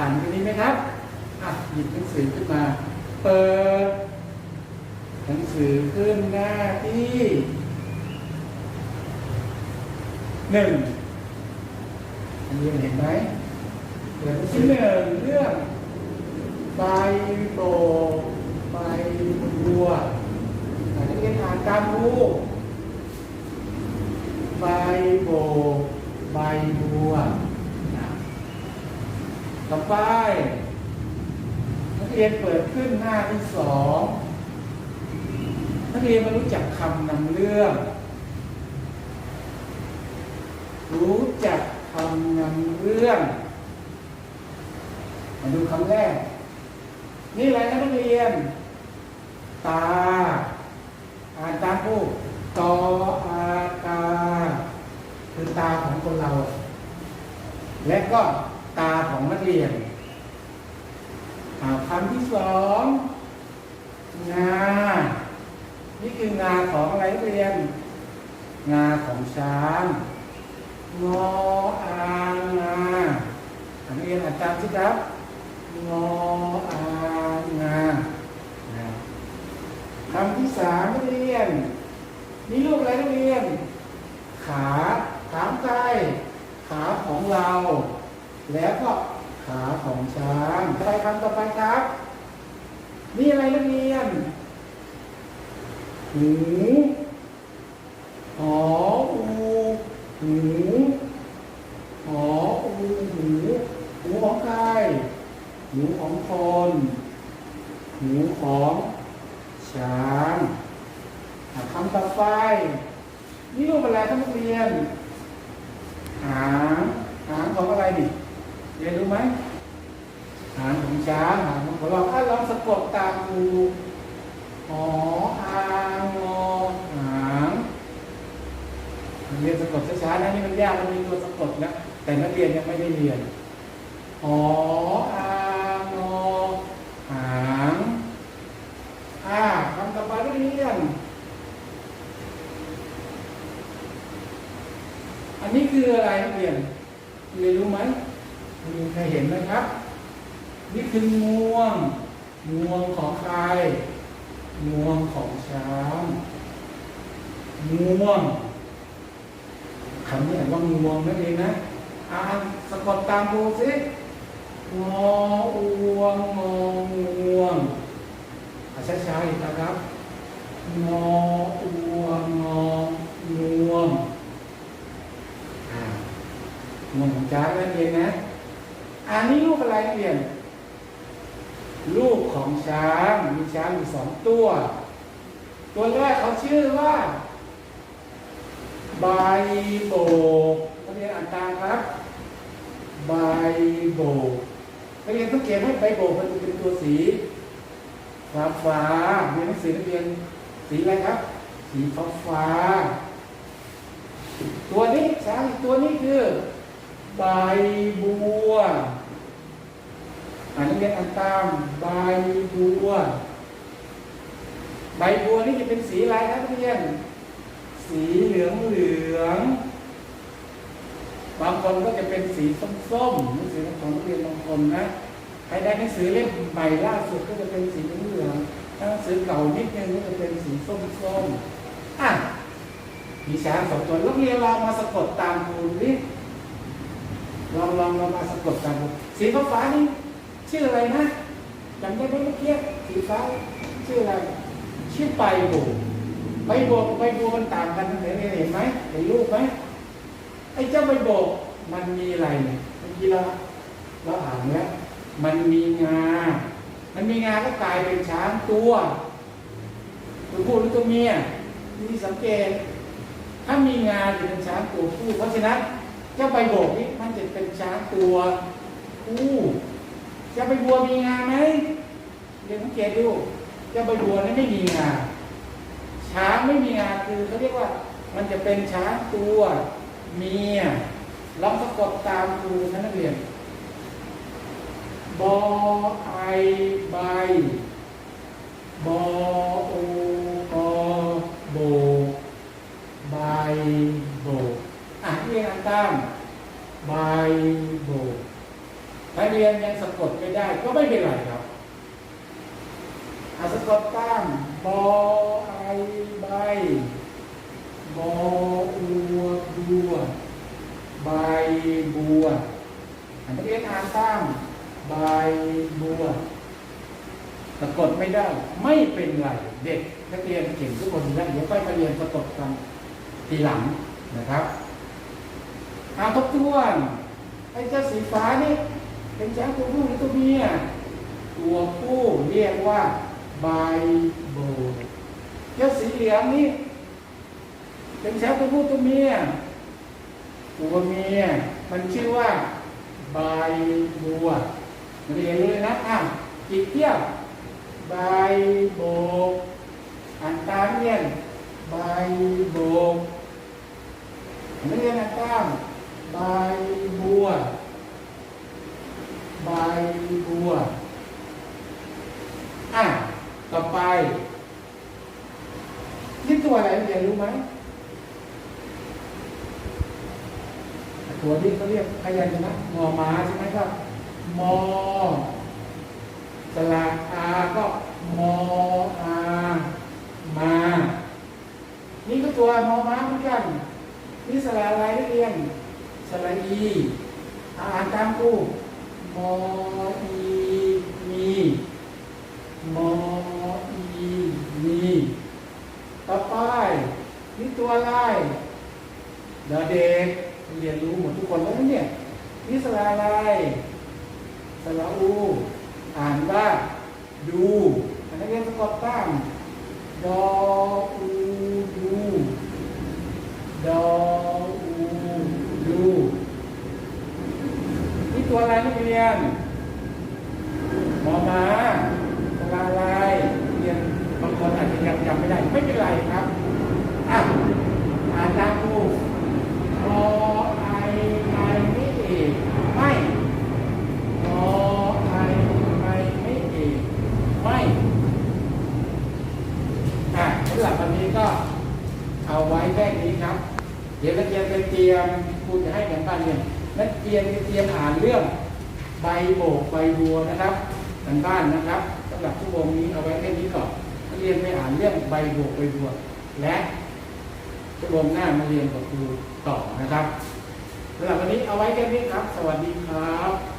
อ่านกันนี้ไหมครับอะหยิบหนังสือขึ้นมา เปิด หนังสือขึ้นหน้าที่หนึ่งอันนี้เห็นไหมเรื่องที่หนึ่งเรื่องใบโบใบบัวอันนี้เรียนอ่านตามรูปใบโบใบบัว ต่อไปนักเรียนเปิดขึ้นหน้าที่สองนักเรียนมารู้จักคำนำเรื่อง รู้จักคำนำเรื่องมาดูคำแรก นี่อะไรนะนักเรียน ตา อ่านตามผู้ตออาตา คือตาของคนเรา และก็ตาของนักเรียนอ่าคำที่สอ งงา นี่คืองาของอะไรเรียน งาของช้างงออางาอันนี้เรียนอ่านตามสิครับงออางาคำที่สามเรียน นี่รูปอะไรเรียน ขาขามใกล้ขาของเรา แล้วก็ขาของช้างไปคำต่อไปครับ นี่อะไรนักเรียน หูหออูหูหออูหูหูของใครหูของคนหูของช้างคำต่อไปนี่รูปอะไรท่านนักเรียน หางหางของอะไรดิเรียนรู้ไหมหางของช้างหางของเราถ้าลองสะกดตามดูหออางอหางเรียนสะกดช้าๆนะนี่มัน ยากมันมีตัวสะกดนะแต่นักเรียนยังไม่ได้เรียนหออางอหางอ่าคำต่อไปนักเรียนอันนี้คืออะไรนักเรียนเรียนรู้ไหมมีใครเห็นไหมครับ นี่คืองวงงวงของใครงวงของช้างงวง คำนี้อ่านว่างวงนั่นเองนะอ่านสะกดตามดูสิงออวงงองวงอะช้าๆอีกนะครับงออวงงองวงอ่างวงของช้างนั่นเองนะอันนี้รูปอะไรนักเรียนลูกของช้างมีช้างอยู่สองตัว ตัวแรกเขาชื่อว่า ใบโบกนักเรียนอ่านตามครับใบโบกนักเรียนต้องเขียนให้ใบโบกมันเป็นตัวสีฟ้าฟ้าเรียนหนังสือนักเรียนสีอะไรครับ สีฟ้าฟ้า ตัวนี้ช้างตัวนี้คือใบบัวอ่านนักเรียนอ่านตามใบบัว ใบบัวนี่จะเป็นสีอะไรครับนักเรียน สีเหลืองเหลือง บางคนก็จะเป็นสีส้มๆหนังสือของนักเรียนบางคนนะใครได้หนังสือเล่มใหม่ล่าสุดก็จะเป็นสีเหลืองถ้าหนังสือเก่านิดนึงก็จะเป็นสีส้มๆอะมีช้างสองตัวนักเรียนลองมาสะกดตามครูดิลองลองลองมาสะกดตามครูสีฟ้านี่ชื่ออะไรนะจำได้ไหมเมื่อกี้สีฟ้าชื่ออะไรชื่อใบโบ ใบโบกกับใบบัวมันต่างกันเห็นเห็นไหมเห็นรูปไหมไอ้เจ้าใบโบกมันมีอะไรเนี่ยเมื่อกี้เราเราอ่านแล้วมันมีงา มันมีงาก็กลายเป็นช้างตัวตัวผู้หรือตัวเมียที่สังเกต ถ้ามีงาจะเป็นช้างตัวผู้ เพราะฉะนั้นเจ้าใบโบกนี้มันจะเป็นช้างตัวผู้จะไปบัวมีงาไหมเรียนสังเกตดูจะไปบัวนี่ไม่มีงา ช้างไม่มีงาคือเขาเรียกว่า มันจะเป็นช้างตัวเมียลองสะกดตามครูนะนักเรียนบอไอใบบอโอกอโบใบโบอะเรียนอ่านตามใบโบนักเรียนยังสะกดไม่ได้ก็ไม่เป็นไรครับอ่าสะกดตาม บอไอใบบออัวบัว ใบบัวอันนักเรียนอ่านตามใบบัวสะกดไม่ได้ไม่เป็นไรเด็กนักเรียนเก่งทุกคนอยู่แล้วเดี๋ยวค่อยมาเรียนสะกดกันทีหลังนะครับอาทบทวนไอ้เจ้าสีฟ้านี่เป็นช้างตัวผู้หรือตัวเมียตัวผู้เรียกว่า ใบโบเจ้าสีเหลืองนี่เป็นช้างตัวผู้ตัวเมียตัวเมียมันชื่อว่าใบบัวเรียนเลยนะอะอีกเที่ยวใบโบอ่านตามเรียนใบโบกนักเรียนอ่านตามใบบัวใบบัวอะ ต่อไปนี่ตัวอะไรเรียนรู้ไหมตัวนี้เขาเรียกพยัญชนะงอมาใช่ไหมครับมอสระอาก็มออามา นี่ก็ตัวมอมาเหมือนกันนี่สระอะไรเรียนสระอีอ่านตามกูมอมีมออีมีต่อไป นี่ตัวอะไรเดยวเด็ก เรียนรู้หมดทุกคนแล้วนะเนี่ยนี่สระอะไรู อ่านว่าดูอันนักเรียนสะกดตามดออูดูดออูดูนี่ตัวอะไรนักเรียนหมอมาสระอะไรเรียนบางคนอาจจะยังจำไม่ได้ ไม่เป็นไรครับ อะอ่านตามครู รอไอไอไม่เอกไม่รอไอไอไม่เอกไม่อะสำหรับวันนี้ก็เอาไว้แค่นี้ครับ เดี๋ยวนักเรียนไปเตรียมครูจะให้กันบ้านเนี่ยนนักเรียนไปเตรียมอ่านเรื่องใบโบกใบบัวนะครับกันบ้านนะครับสำหรับชั่วโมงนี้เอาไว้แค่นี้ก่อนนักเรียนไปอ่านเรื่องใบโบกใบบัว และชั่วโมงหน้ามาเรียนกับครูต่อนะครับสำหรับวันนี้เอาไว้แค่นี้ครับ สวัสดีครับ